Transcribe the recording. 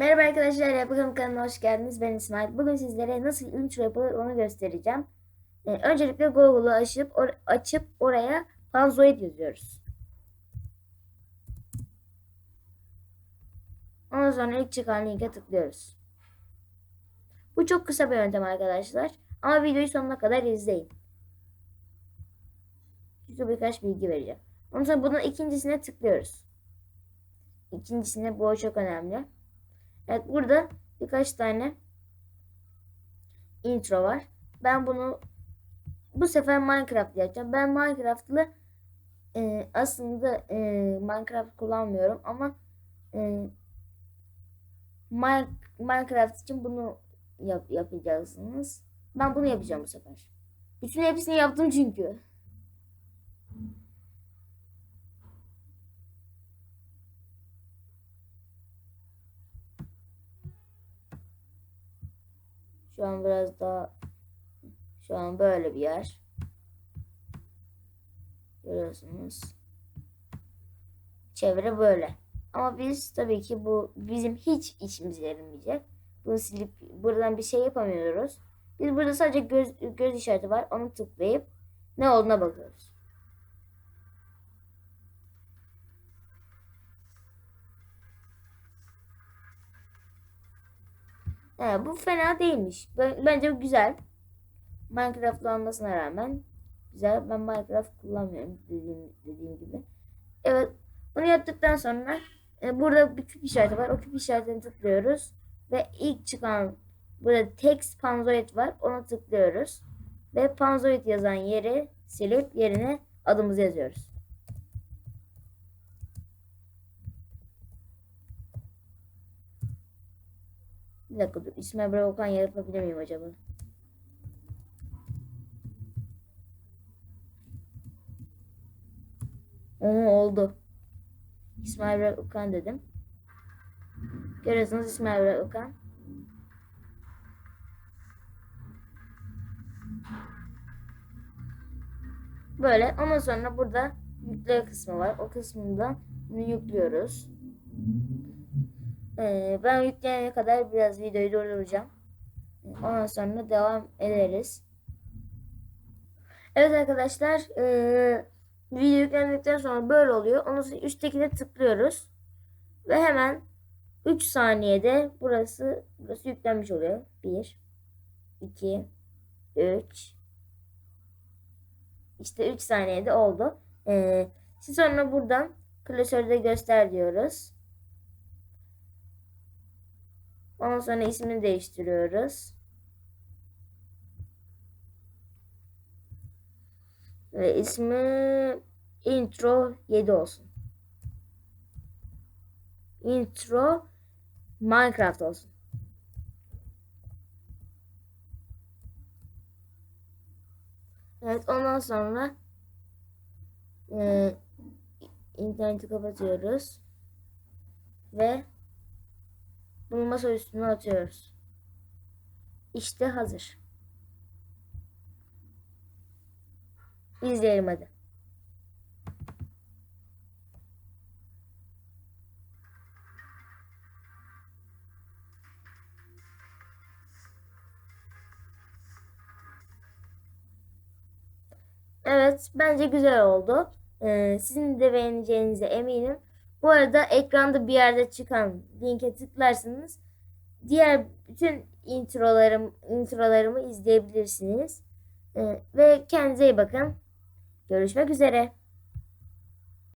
Merhaba arkadaşlar, Yapıkalım kanalına hoş geldiniz. Ben İsmail. Bugün sizlere nasıl intro yapılır onu göstereceğim. Ee, öncelikle Google'u açıp, or- açıp oraya Panzoid yazıyoruz. Ondan sonra ilk çıkan linke tıklıyoruz. Bu çok kısa bir yöntem arkadaşlar. Ama videoyu sonuna kadar izleyin. Çünkü birkaç bilgi vereceğim. Ondan sonra bunun ikincisine tıklıyoruz. İkincisine bu çok önemli. Evet burada birkaç tane intro var. Ben bunu bu sefer Minecraft yapacağım. Ben Minecraft'lı e, aslında e, Minecraft kullanmıyorum ama e, Min- Minecraft için bunu yap, yapacaksınız. Ben bunu yapacağım bu sefer. Bütün hepsini yaptım çünkü. Şu an biraz daha şu an böyle bir yer. Görüyorsunuz. Çevre böyle. Ama biz tabii ki bu bizim hiç işimize yaramayacak. Bunu silip buradan bir şey yapamıyoruz. Biz burada sadece göz, göz işareti var. Onu tıklayıp ne olduğuna bakıyoruz. He, bu fena değilmiş. Ben- Bence güzel. Minecraft'lı olmasına rağmen güzel. Ben Minecraft kullanmıyorum dediğim, dediğim gibi. Evet. Bunu yaptıktan sonra e, burada bir küp işareti var. O küp işaretini tıklıyoruz. Ve ilk çıkan burada text panzoid var. Ona tıklıyoruz. Ve panzoid yazan yeri silip yerine adımızı yazıyoruz. Bir dakika dur. İsmail Bırakan yapabilir miyim acaba? Oo oldu. İsmail Bırakan dedim. Görüyorsunuz İsmail Bırakan. Böyle. Ondan sonra burada yükle kısmı var. O kısmından bunu yüklüyoruz. Ee, ben yükleyene kadar biraz videoyu durduracağım. Ondan sonra devam ederiz. Evet arkadaşlar. ee, video yüklendikten sonra böyle oluyor. Ondan sonra üsttekine tıklıyoruz. Ve hemen 3 saniyede burası burası yüklenmiş oluyor. 1 2 3 İşte 3 saniyede oldu. Ee, siz sonra buradan klasörde göster diyoruz. Ondan sonra ismini değiştiriyoruz. Ve ismi intro 7 olsun. Intro Minecraft olsun. Evet ondan sonra e, interneti kapatıyoruz ve bunu masa üstüne atıyoruz. İşte hazır. İzleyelim hadi. Evet, bence güzel oldu. Ee, sizin de beğeneceğinize eminim. Bu arada ekranda bir yerde çıkan linke tıklarsanız diğer bütün introlarım introlarımı izleyebilirsiniz. Ee, ve kendinize iyi bakın. Görüşmek üzere.